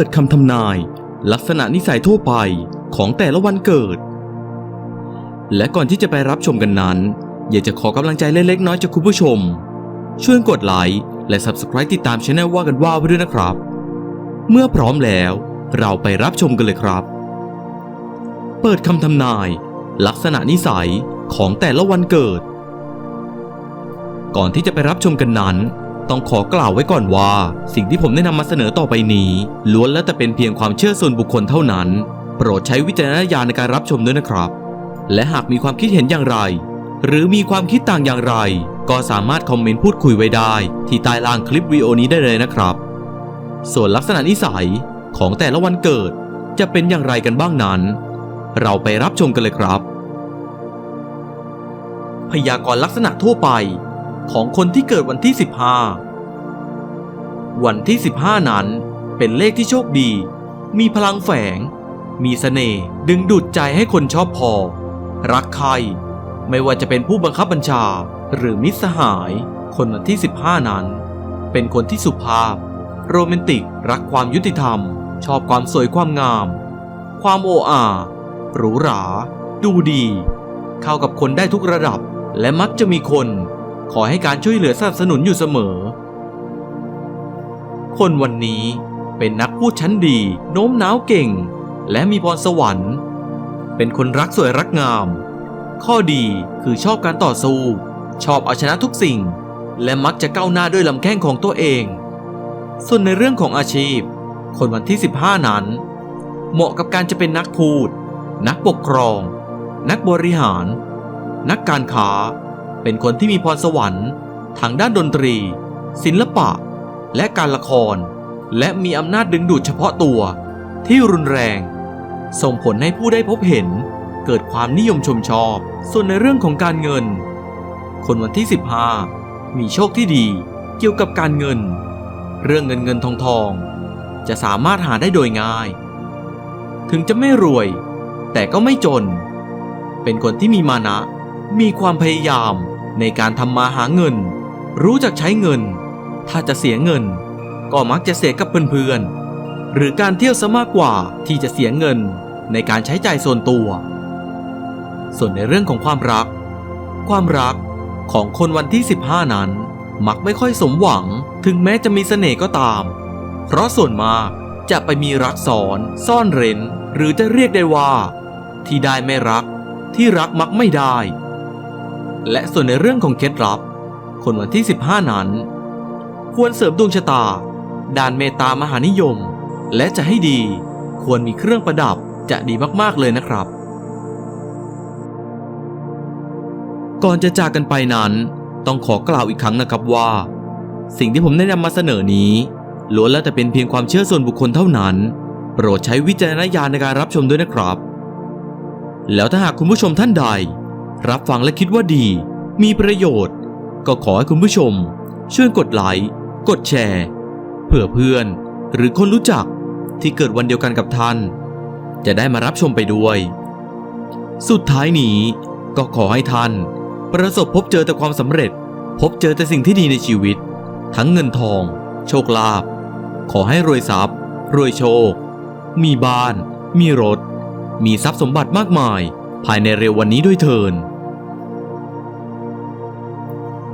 ปิดคำทำนาย ลักษณะนิสัยทั่วไปของแต่ละวันเกิด และก่อนที่จะไปรับชมกันนั้น อยากจะขอกำลังใจเล็กๆน้อยจากคุณผู้ชม ช่วยกดไลค์และ Subscribe ติดตามช anel ว่ากันว่าไว้ด้วยนะครับ เมื่อพร้อมแล้วเราไปรับชมกันเลยครับ เปิดคำทำนาย ลักษณะนิสัยของแต่ละวันเกิด ก่อนที่จะไปรับชมกันนั้น ต้องขอกล่าวไว้ก่อนว่า สิ่งที่ผมได้นำมาเสนอต่อไปนี้ ล้วนแล้วแต่เป็นเพียงความเชื่อส่วนบุคคลเท่านั้น โปรดใช้วิจารณญาณในการรับชมด้วยนะครับ และหากมีความคิดเห็นอย่างไร หรือมีความคิดต่างอย่างไร ก็สามารถคอมเมนต์พูดคุยไว้ได้ ที่ใต้ล่างคลิปวิดีโอนี้ได้เลยนะครับ ส่วนลักษณะนิสัยของแต่ละวันเกิดจะเป็นอย่างไรกันบ้างนั้น เราไปรับชมกันเลยครับ พยากรณ์ลักษณะทั่วไป ของคนที่เกิดวันที่ 15 วันที่ 15 นั้นเป็นเลขที่โชคดี มีพลังแฝง มีเสน่ห์ดึงดูดใจให้คนชอบพอ รักใคร ไม่ว่าจะเป็นผู้บังคับบัญชาหรือมิตรสหาย คนวันที่ 15 นั้น เป็นคนที่สุภาพ โรแมนติก รักความยุติธรรม ชอบความสวยความงาม ความโอ้อาหรูหรา ดูดี เข้ากับคนได้ทุกระดับ และมักจะมีคน ขอให้การช่วยเหลือสนับสนุนอยู่เสมอ คนวันนี้เป็นนักพูดชั้นดี โน้มน้าวเก่ง และมีพรสวรรค์ เป็นคนรักสวยรักงาม ข้อดีคือชอบการต่อสู้ ชอบเอาชนะทุกสิ่ง และมักจะก้าวหน้าด้วยลำแข้งของตัวเอง ส่วนในเรื่องของอาชีพ คนวันที่ 15 นั้น เหมาะกับการจะเป็นนักพูด นักปกครอง นักบริหาร นักการค้า เป็นคนที่มีพรสวรรค์ทางด้านดนตรี ศิลปะ และการละคร และมีอำนาจดึงดูดเฉพาะตัวที่รุนแรง ส่งผลให้ผู้ได้พบเห็น เกิดความนิยมชมชอบ ส่วนในเรื่องของการเงิน คนวันที่ 15 มีโชคที่ดีเกี่ยวกับการเงิน เรื่องเงินเงินทองทอง จะสามารถหาได้โดยง่าย ถึงจะไม่รวย แต่ก็ไม่จน เป็นคนที่มีมานะ มีความพยายาม ในการทำมาหาเงิน รู้จักใช้เงิน ถ้าจะเสียเงิน ก็มักจะเสียกับเพื่อนๆ หรือการเที่ยวซะมากกว่าที่จะเสียเงินในการใช้จ่ายส่วนตัว ส่วนในเรื่องของความรัก ความรักของคนวันที่ 15 นั้น มักไม่ค่อยสมหวังถึงแม้จะมีเสน่ห์ก็ตาม เพราะส่วนมากจะไปมีรักซ้อนซ่อนเร้น หรือจะเรียกได้ว่า ที่ได้ไม่รัก ที่รักมักไม่ได้ และส่วนในเรื่องของเคล็ดลับ คนวันที่ 15 นั้น ควรเสริมดวงชะตาด้านเมตตามหานิยม และจะให้ดี ควรมีเครื่องประดับจะดีมากๆเลยนะครับ ก่อนจะจากกันไปนั้น ต้องขอกล่าวอีกครั้งนะครับว่า สิ่งที่ผมได้นำมาเสนอนี้ล้วนแล้วแต่เป็นเพียงความเชื่อส่วนบุคคลเท่านั้น โปรดใช้วิจารณญาณในการรับชมด้วยนะครับ แล้วถ้าหากคุณผู้ชมท่านใด รับฟังและคิดว่าดี มีประโยชน์ ก็ขอให้คุณผู้ชม ช่วยกดไลค์กดแชร์ เพื่อเพื่อน หรือคนรู้จักที่เกิดวันเดียวกันกับท่าน จะได้มารับชมไปด้วย สุดท้ายนี้ก็ขอให้ท่าน ประสบพบเจอแต่ความสำเร็จ พบเจอแต่สิ่งที่ดีในชีวิต ทั้งเงินทอง โชคลาภขอให้รวยทรัพย์ รวยโชค มีบ้าน มีรถ มีทรัพย์สมบัติมากมาย ภายในเร็ววันนี้ด้วยเทิน